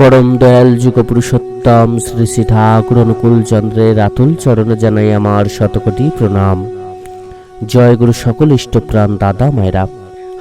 পরম দয়াল যুগ পুরুষোত্তম শ্রী শ্রী ঠাকুর অনুকূল চন্দ্রের আতুল চরণে জানাই আমার শতকোটি প্রণাম। জয় গুরু সকল ইষ্টপ্রাণ দাদা মায়েরা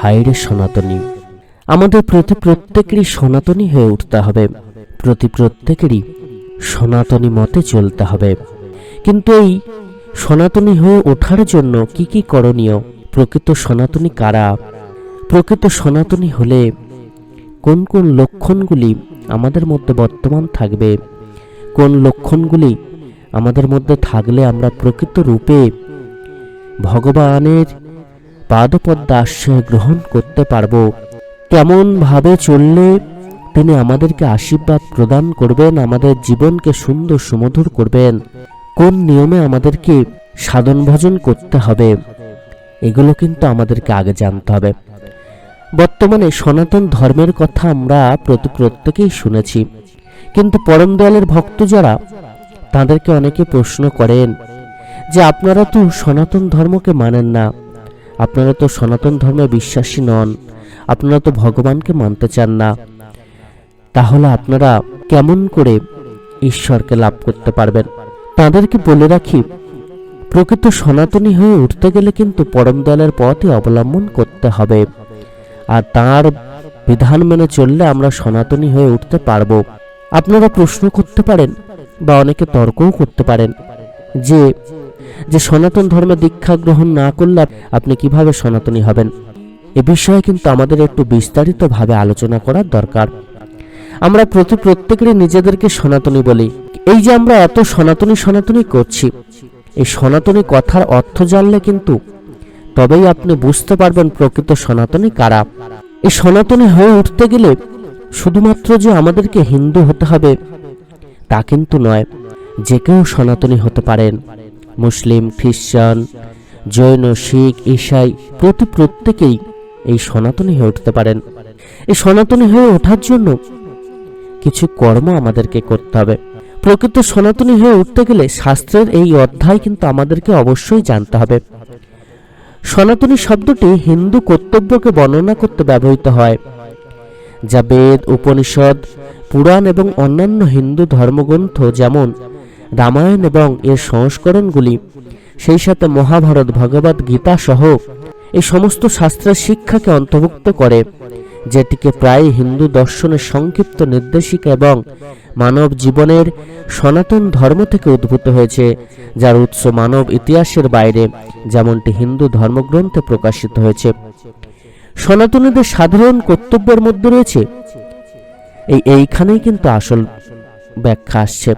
হাইরে সনাতনী। আমাদের প্রতি প্রত্যেকেরই সনাতনী হয়ে উঠতে হবে, প্রতি প্রত্যেকেরই সনাতনী মতে চলতে হবে। কিন্তু এই সনাতনী হয়ে ওঠার জন্য কি কি করণীয়? প্রকৃত সনাতনী কারা? প্রকৃত সনাতনী হলে কোন কোন লক্ষণগুলি আমাদের মধ্যে বর্তমান থাকবে? কোন লক্ষণগুলি আমাদের মধ্যে থাকলে আমরা প্রকৃত রূপে ভগবানের পাদপদ্মা আশ্রয় গ্রহণ করতে পারব? কেমন ভাবে চললে তিনি আমাদেরকে আশীর্বাদ প্রদান করবেন, আমাদের জীবনকে সুন্দর সুমধুর করবেন? কোন নিয়মে আমাদেরকে সাধন ভজন করতে হবে? এগুলো কিন্তু আমাদেরকে আগে জানতে হবে। বর্তমানে সনাতন ধর্মের কথা আমরা প্রতি প্রত্যেকেই শুনেছি। কিন্তু পরম দয়ালের ভক্ত যারা, তাদেরকে অনেকে প্রশ্ন করেন যে আপনারা তো সনাতন ধর্মকে মানেন না। আপনারা তো সনাতন ধর্মে বিশ্বাসী নন। আপনারা তো ভগবানকে মানতে চান না। তাহলে আপনারা কেমন করে ঈশ্বরকে লাভ করতে পারবেন? তাদেরকে বলে রাখি, প্রকৃত সনাতনী হয়ে উঠতে গেলে কিন্তু পরম দয়ালের পথই অবলম্বন করতে হবে। আর তার বিধান মেনে চললে আমরা সনাতনী হয়ে উঠতে পারব। আপনারা প্রশ্ন করতে পারেন বা অনেকে তর্কও করতে পারেন যে যে সনাতন ধর্মে দীক্ষা গ্রহণ না করলে আপনি কীভাবে সনাতনী হবেন? এ বিষয়ে কিন্তু আমাদের একটু বিস্তারিতভাবে আলোচনা করার দরকার। আমরা প্রতি প্রত্যেকেরই নিজেদেরকে সনাতনী বলি। এই যে আমরা এত সনাতনী সনাতনী করছি, এই সনাতনী কথার অর্থ জানলে কিন্তু তবেই আপনি বুঝতে পারবেন প্রকৃত সনাতনী কারা। এই সনাতনী হয়ে উঠতে গেলে শুধুমাত্র যে আমাদেরকে হিন্দু হতে হবে, তা কিন্তু নয়। যে কেউ সনাতনী হতে পারেন। মুসলিম খ্রিস্টান জৈন, শিখ, ঈসাই, প্রতি প্রত্যেকেই এই সনাতনী হয়ে উঠতে পারেন। এই সনাতনী হয়ে ওঠার জন্য কিছু কর্ম আমাদেরকে করতে হবে। প্রকৃত সনাতনী হয়ে উঠতে গেলে শাস্ত্রের এই অধ্যায় কিন্তু আমাদেরকে অবশ্যই জানতে হবে। সনাতনী শব্দটি হিন্দু কর্তব্যকে বর্ণনা করতে ব্যবহৃত হয়, যা বেদ, উপনিষদ, পুরাণ এবং অন্যান্য হিন্দু ধর্মগ্রন্থ যেমন রামায়ণ এবং এর সংস্করণগুলি, সেই সাথে মহাভারত, ভগবত গীতা সহ এই সমস্ত শাস্ত্রের শিক্ষাকে অন্তর্ভুক্ত করে, যেটিকে প্রায় হিন্দু দর্শনের সংক্ষিপ্ত নির্দেশিকা এবং মানব জীবনের সনাতন ধর্ম থেকে উদ্ভূত হয়েছে, যার উৎস মানব ইতিহাসের বাইরে, যেমনটি হিন্দু ধর্মগ্রন্থে প্রকাশিত হয়েছে। সনাতনীদের সাধারণ কর্তব্যের মধ্যে রয়েছে। এই এইখানেই কিন্তু আসল ব্যাখ্যা আসছে,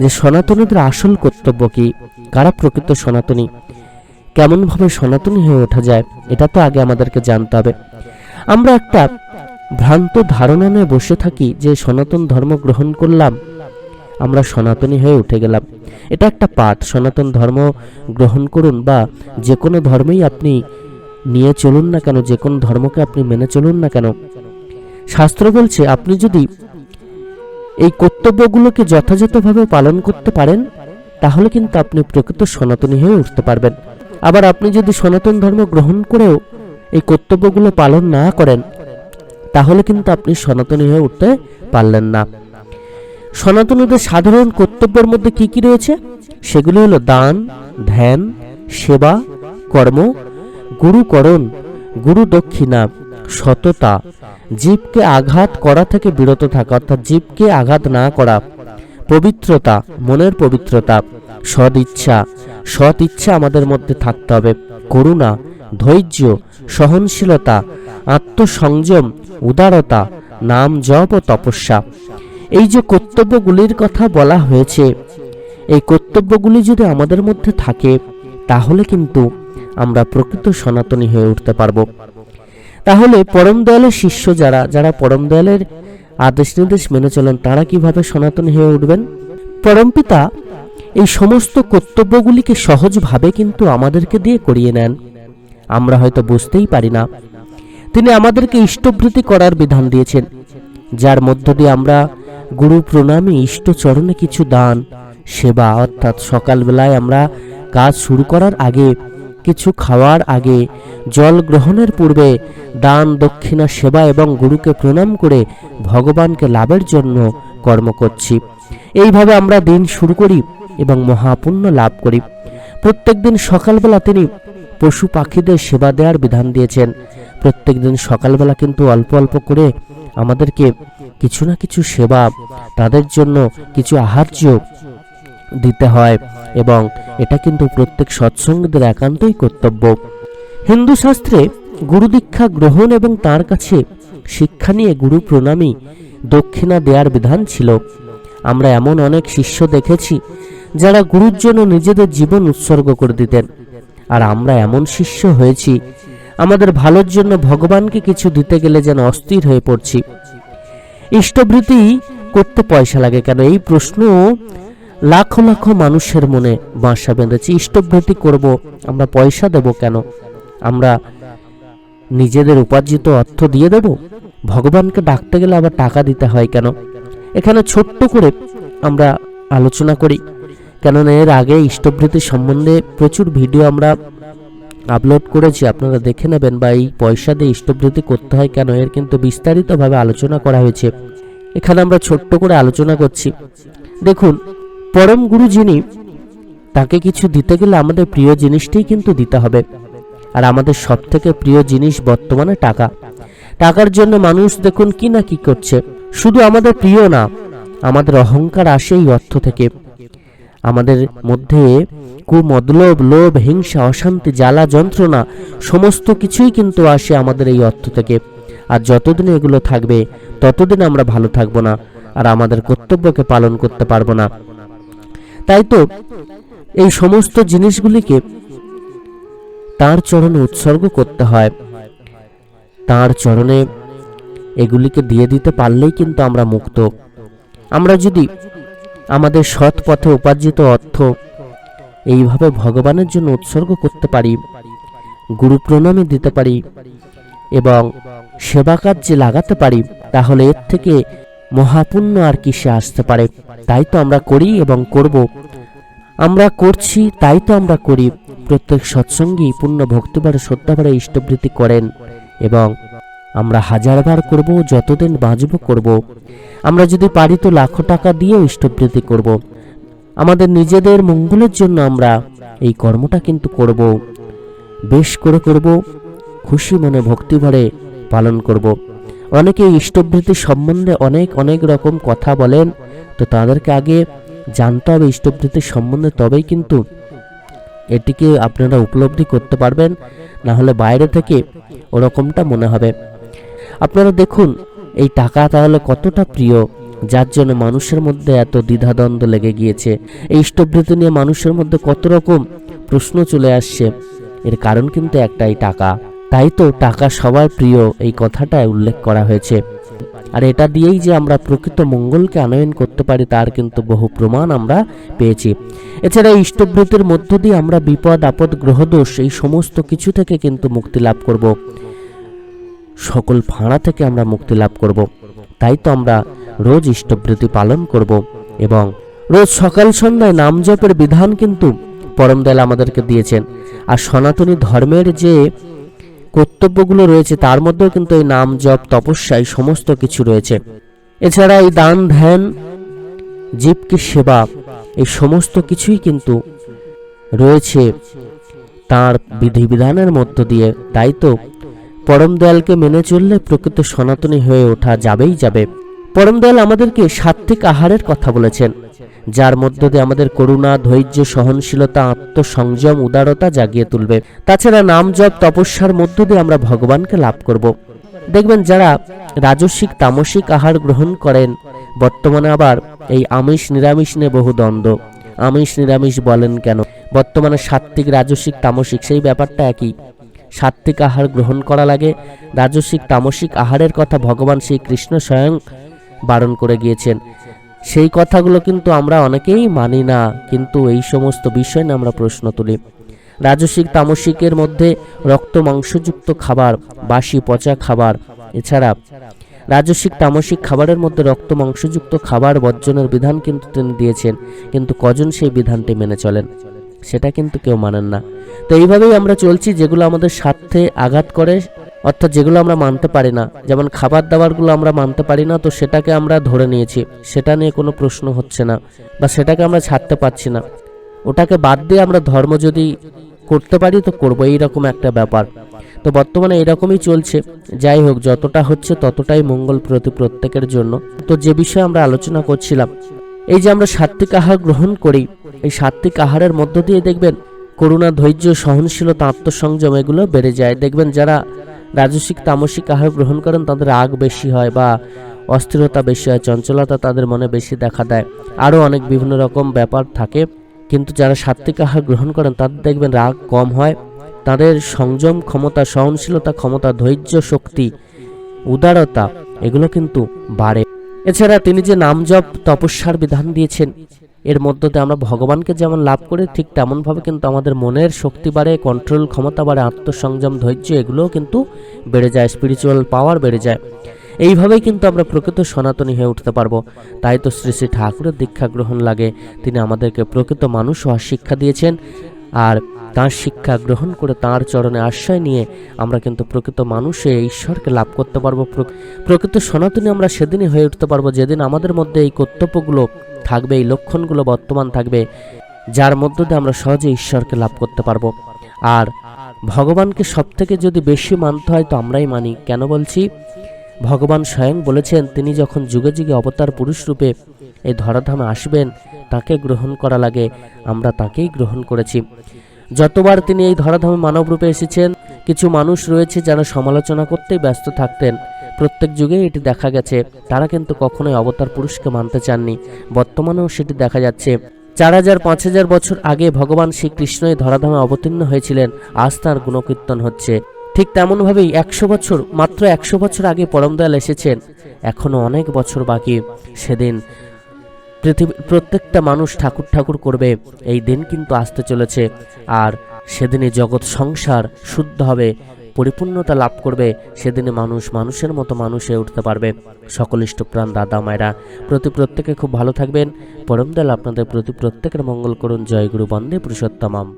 যে সনাতনীদের আসল কর্তব্য কি? কারা প্রকৃত সনাতনী? কেমনভাবে সনাতনী হয়ে ওঠা যায়? এটা তো আগে আমাদেরকে জানতে হবে। আমরা একটা ভ্রান্ত ধারণা নিয়ে বসে থাকি যে সনাতন ধর্ম গ্রহণ করলাম, আমরা সনাতনী হয়ে উঠে গেলাম। এটা একটা পাঠ, সনাতন ধর্ম গ্রহণ করুন বা যে কোনো ধর্মেই আপনি নিয়ে চলুন না কেন, যে কোনো ধর্মকে আপনি মেনে চলুন না কেন। শাস্ত্র বলছে, আপনি যদি এই কর্তব্যগুলোকে যথাযথভাবে পালন করতে পারেন, তাহলে কিন্তু আপনি প্রকৃত সনাতনী হয়ে উঠতে পারবেন। আবার আপনি যদি সনাতন ধর্ম গ্রহণ করেও এই কর্তব্যগুলো পালন না করেন তাহলে কিন্তু আপনি সনাতনী হয়ে উঠতে পারলেন না। সনাতনীদের সাধারণ কর্তব্যের মধ্যে কি কি রয়েছে? সেগুলো হলো দান, ধ্যান, সেবা, কর্ম, গুরুকরণ, গুরু দক্ষিণা, সততা, জীবকে আঘাত করা থেকে বিরত থাকা, অর্থাৎ জীবকে আঘাত না করা, পবিত্রতা, মনের পবিত্রতা সদ ইচ্ছা, সৎ ইচ্ছা আমাদের মধ্যে থাকতে হবে, করুণা, ধৈর্য, সহনশীলতা আত্মসংযম, উদারতা, নাম জপ ও তপস্যা। এই যে কর্তব্যগুলির কথা বলা হয়েছে, এই কর্তব্যগুলি যদি আমাদের মধ্যে থাকে, তাহলে কিন্তু আমরা প্রকৃত সনাতনী হয়ে উঠতে পারব। তাহলে পরম দয়ালের শিষ্য যারা যারা পরম দয়ালের আদেশ নির্দেশ মেনে চলেন, তারা কীভাবে সনাতনী হয়ে উঠবেন? পরমপিতা এই সমস্ত কর্তব্যগুলিকে সহজভাবে কিন্তু আমাদেরকে দিয়ে করিয়ে নেন। আমরা হয়তো বুঝতেই পারি না তিনি আমাদেরকে ইষ্টবৃত্তি করার বিধান দিয়েছেন। যার মধ্য দিয়ে আমরা গুরু প্রণামী ইষ্টচরণে কিছু দান, সেবা, অর্থাৎ সকালবেলায় আমরা কাজ শুরু করার আগে, কিছু খাওয়ার আগে, জল গ্রহণের পূর্বে দান, দক্ষিণা, সেবা এবং গুরুকে প্রণাম করে ভগবানকে লাভের জন্য কর্ম করছি। এইভাবে আমরা দিন শুরু করি এবং মহাপুণ্য লাভ করি। প্রত্যেকদিন সকালবেলা তিনি পশু পাখিদের সেবা দেওয়ার বিধান দিয়েছেন। প্রত্যেকদিন সকালবেলা কিন্তু অল্প অল্প করে আমাদেরকে কিছু না কিছু সেবা, তাদের জন্য কিছু আহার্য দিতে হয় এবং এটা কিন্তু প্রত্যেক সৎসঙ্গীদের একান্তই কর্তব্য। হিন্দু শাস্ত্রে গুরু দীক্ষা গ্রহণ এবং তার কাছে শিক্ষা নিয়ে গুরু প্রণামী দক্ষিণা দেওয়ার বিধান ছিল। আমরা এমন অনেক শিষ্য দেখেছি যারা গুরুর জন্য নিজেদের জীবন উৎসর্গ করে দিতেন। আর আমরা এমন শিষ্য হয়েছি আমাদের ভালোর জন্য ভগবানকে কিছু দিতে গেলে যেন অস্থির হয়ে পড়ছি। ইষ্টবৃত্তি করতে পয়সা লাগে কেন? এই প্রশ্ন লাখো লাখো মানুষের মনে বাসা বেঁধেছে। ইষ্টবৃত্তি করব, আমরা পয়সা দেব কেন? আমরা নিজেদের উপার্জিত অর্থ দিয়ে দেব? ভগবানকে ডাকতে গেলে আবার টাকা দিতে হয় কেন? এখানে ছোট্ট করে আমরা আলোচনা করি। কেননা এর আগে ইষ্টবৃত্তি সম্বন্ধে প্রচুর ভিডিও আমরা আপলোড করেছি, আপনারা দেখে নেবেন বা এই পয়সা দিয়ে ইষ্টবৃত্তি করতে হয় কেন, এর কিন্তু বিস্তারিতভাবে আলোচনা করা হয়েছে। এখানে আমরা ছোট্ট করে আলোচনা করছি। দেখুন, পরম গুরু যিনি, তাকে কিছু দিতে গেলে আমাদের প্রিয় জিনিসটাই কিন্তু দিতে হবে। আর আমাদের সব থেকে প্রিয় জিনিস বর্তমানে টাকা। টাকার জন্য মানুষ দেখুন কি না কি করছে। শুধু আমাদের প্রিয় না, আমাদের অহংকার আসে এই অর্থ থেকে। আমাদের মধ্যে কুমদলোভ, লোভ, হিংসা, অশান্তি, জ্বালা, যন্ত্রণা, সমস্ত কিছুই কিন্তু আসে আমাদের এই অর্থ থেকে। আর যতদিন এগুলো থাকবে, ততদিন আমরা ভালো থাকব না আর আমাদের কর্তব্যকে পালন করতে পারব না। তাই তো এই সমস্ত জিনিসগুলিকে তার চরণে উৎসর্গ করতে হয়। তার চরণে এগুলিকে দিয়ে দিতে পারলেই কিন্তু আমরা মুক্ত। আমরা যদি আমাদের সৎ পথে উপার্জিত অর্থ। এইভাবে ভগবানের জন্য উৎসর্গ করতে পারি, গুরু প্রণামী দিতে পারি এবং সেবা কার্যে লাগাতে পারি, তাহলে এর থেকে মহাপুণ্য আর কিসে আসতে পারে? তাই তো আমরা করি এবং করব। আমরা করছি, তাই তো আমরা করি। প্রত্যেক সৎসঙ্গী পূর্ণ ভক্তিবারে শ্রদ্ধাবারে ইষ্টবৃত্তি করেন এবং আমরা হাজারবার করব, যতদিন বাঁচব করব। আমরা যদি পারি তো লাখো টাকা দিয়েও ইষ্টবৃত্তি করব। আমাদের নিজেদের মঙ্গলের জন্য আমরা এই কর্মটা কিন্তু করব। বেশ করে করব, খুশি মনে ভক্তিভরে পালন করব। অনেকে ইষ্টবৃত্তি সম্বন্ধে অনেক অনেক রকম কথা বলেন, তো তাদেরকে আগে জানতে হবে ইষ্টবৃত্তির সম্বন্ধে, তবেই কিন্তু এটিকে আপনারা উপলব্ধি করতে পারবেন। না হলে বাইরে থেকে ওরকমটা মনে হবে। আপনারা দেখুন, এই টাকা তাহলে কতটা প্রিয়? যার জন্য মানুষের মধ্যে এত দ্বিধাদ্বন্দ্ব লেগে গিয়েছে। এই ইষ্টবৃত্তি নিয়ে মানুষের মধ্যে কত রকম প্রশ্ন চলে আসছে। এর কারণ কিন্তু একটাই টাকা। তাই তো টাকা সবার প্রিয়, এই কথাটা উল্লেখ করা হয়েছে। আর এটা দিয়েই যে আমরা প্রকৃত মঙ্গলকে আনয়ন করতে পারি, তার কিন্তু বহু প্রমাণ আমরা পেয়েছি। এছাড়া এই ইষ্টবৃত্তির মধ্য দিয়ে আমরা বিপদ, আপদ, গ্রহদোষ, এই সমস্ত কিছু থেকে কিন্তু মুক্তি লাভ করব। সকল ফাঁড়া থেকে আমরা মুক্তি লাভ করব। তাই তো আমরা রোজ ইষ্টবৃত্তি পালন করব এবং রোজ সকাল সন্ধ্যায় নাম জপের বিধান কিন্তু পরম দয়াল আমাদেরকে দিয়েছেন। আর সনাতনী ধর্মের যে কর্তব্যগুলো রয়েছে, তার মধ্যেও কিন্তু এই নাম জপ তপস্যা এই সমস্ত কিছু রয়েছে। এছাড়া এই দান, ধ্যান জীবকে সেবা, এই সমস্ত কিছুই কিন্তু রয়েছে তার বিধিবিধানের মধ্য দিয়ে। তাই তো পরম দয়ালকে মেনে চললে প্রকৃত সনাতনী হয়ে ওঠা যাবেই যাবে। পরম দয়াল আমাদেরকে সাত্বিক আহারের কথা বলেছেন, যার মধ্য দিয়ে আমাদের করুণা, ধৈর্য, সহনশীলতা, আত্মসংযম, উদারতা জাগিয়ে তুলবে। তাছাড়া নাম জপ, তপস্যার মধ্য দিয়ে আমরা ভগবানকে লাভ করব। দেখবেন যারা রাজস্বিক, তামসিক আহার গ্রহণ করেন, বর্তমানে আবার এই আমিষ নিরামিষ নিয়ে বহু দ্বন্দ্ব। আমিষ নিরামিষ বলেন কেন? বর্তমানে সাত্বিক রাজস্বিক, তামসিক, সেই ব্যাপারটা একই। সাত্বিক আহার গ্রহণ করা লাগে। রাজস্বিক তামসিক আহারের কথা ভগবান শ্রী কৃষ্ণ স্বয়ং বারণ করে গিয়েছেন। সেই কথাগুলো কিন্তু আমরা অনেকেই মানি না, কিন্তু এই সমস্ত বিষয় নিয়ে আমরা প্রশ্ন তুলি। রাজসিক তামসিকের মধ্যে রক্ত মাংসযুক্ত খাবার, বাসি পচা খাবার, এছাড়া রাজসিক তামসিক খাবারের মধ্যে রক্ত মাংসযুক্ত খাবার বর্জনের বিধান কিন্তু তিনি দিয়েছেন, কিন্তু কজন সেই বিধানটি মেনে চলেন? সেটা কিন্তু কেউ মানেন না। তো এইভাবেই আমরা চলছি, যেগুলো আমাদের স্বার্থে আঘাত করে, অর্থাৎ যেগুলো আমরা মানতে পারি না। যেমন খাবার দাবারগুলো আমরা মানতে পারি না, তো সেটাকে আমরা ধরে নিয়েছি। সেটা নিয়ে কোনো প্রশ্ন হচ্ছে না, বা সেটাকে আমরা ছাড়তে পারছি না। ওটাকে বাদ দিয়ে আমরা ধর্ম যদি করতে পারি, তো করব। এইরকম একটা ব্যাপার। তো বর্তমানে এরকমই চলছে। যাই হোক, যতটা হচ্ছে ততটাই মঙ্গল প্রতি প্রত্যেকের জন্য। তো যে বিষয়ে আমরা আলোচনা করছিলাম এই যে আমরা সাত্বিক আহার গ্রহণ করি, এই সাত্বিক আহারের মধ্য দিয়ে দেখবেন করুণা, ধৈর্য, সহনশীলতা, আত্মসংযম এগুলো বেড়ে যায়। দেখবেন যারা রাজসিক, তামসিক আহার গ্রহণ করেন, তাদের রাগ বেশি হয় বা অস্থিরতা বেশি হয়, চঞ্চলতা তাদের মনে বেশি দেখা দেয়। আরও অনেক বিভিন্ন রকম ব্যাপার থাকে। কিন্তু যারা সাত্বিক আহার গ্রহণ করেন, তাদের দেখবেন রাগ কম হয়। তাদের সংযম ক্ষমতা, সহনশীলতা ক্ষমতা, ধৈর্য শক্তি, উদারতা এগুলো কিন্তু বাড়ে। এছাড়া তিনি যে নাম জপ, তপস্যার বিধান দিয়েছেন, এর মধ্য দিয়ে আমরা ভগবানকে যেমন লাভ করি, ঠিক তেমনভাবে কিন্তু আমাদের মনের শক্তি বাড়ে কন্ট্রোল ক্ষমতা বাড়ে, আত্মসংযম, ধৈর্য, এগুলোও কিন্তু বেড়ে যায় স্পিরিচুয়াল পাওয়ার বেড়ে যায়। এইভাবেই কিন্তু আমরা প্রকৃত সনাতনী হয়ে উঠতে পারব। তাই তো শ্রী শ্রী ঠাকুরের দীক্ষা গ্রহণ লাগে। তিনি আমাদেরকে প্রকৃত মানুষ হওয়ার শিক্ষা দিয়েছেন। আর তাঁর শিক্ষা গ্রহণ করে তাঁর চরণে আশ্রয় নিয়ে আমরা কিন্তু প্রকৃত মানুষে ঈশ্বরকে লাভ করতে পারব। প্রকৃত সনাতনী আমরা সেদিনই হয়ে উঠতে পারব যেদিন আমাদের মধ্যে এই কর্তব্যগুলো থাকবে, এই লক্ষণগুলো বর্তমান থাকবে, যার মধ্য দিয়ে আমরা সহজে ঈশ্বরকে লাভ করতে পারব। আর ভগবানকে সব থেকে যদি বেশি মানতে হয় তো আমরাই মানি। কেন বলছি? ভগবান স্বয়ং বলেছেন, তিনি যখন যুগে যুগে অবতার পুরুষ রূপে এই ধরাধামে আসবেন, তাকে গ্রহণ করা লাগে, আমরা তাকেই গ্রহণ করেছি। যতবার তিনি এই ধরাধামে মানব রূপে এসেছেন, কিছু মানুষ রয়েছে যারা সমালোচনা করতেই ব্যস্ত থাকতেন। প্রত্যেক যুগে এটি দেখা গেছে। তারা কিন্তু কখনোই অবতার পুরুষকে মানতে চাননি। বর্তমানেও সেটি দেখা যাচ্ছে। চার হাজার, পাঁচ হাজার বছর আগে ভগবান শ্রীকৃষ্ণ এই ধরাধামে অবতীর্ণ হয়েছিলেন। আজ তার গুণকীর্তন হচ্ছে। ঠিক তেমনভাবেই একশো বছর, মাত্র একশো বছর আগে পরমদয়াল এসেছেন। এখনও অনেক বছর বাকি। সেদিন পৃথিবীর প্রত্যেকটা মানুষ ঠাকুর ঠাকুর করবে। এই দিন কিন্তু আসতে চলেছে। আর সেদিনে জগৎ সংসার শুদ্ধ হবে, পরিপূর্ণতা লাভ করবে। সেদিনে মানুষ মানুষের মতো মানুষ হয়ে উঠতে পারবে। সকল ইষ্টপ্রাণ দাদা মায়েরা, প্রতি প্রত্যেকে খুব ভালো থাকবেন। পরমদল আপনাদের প্রতি প্রত্যেকের মঙ্গল করুন। জয়গুরু বন্দে পুরুষোত্তমাম।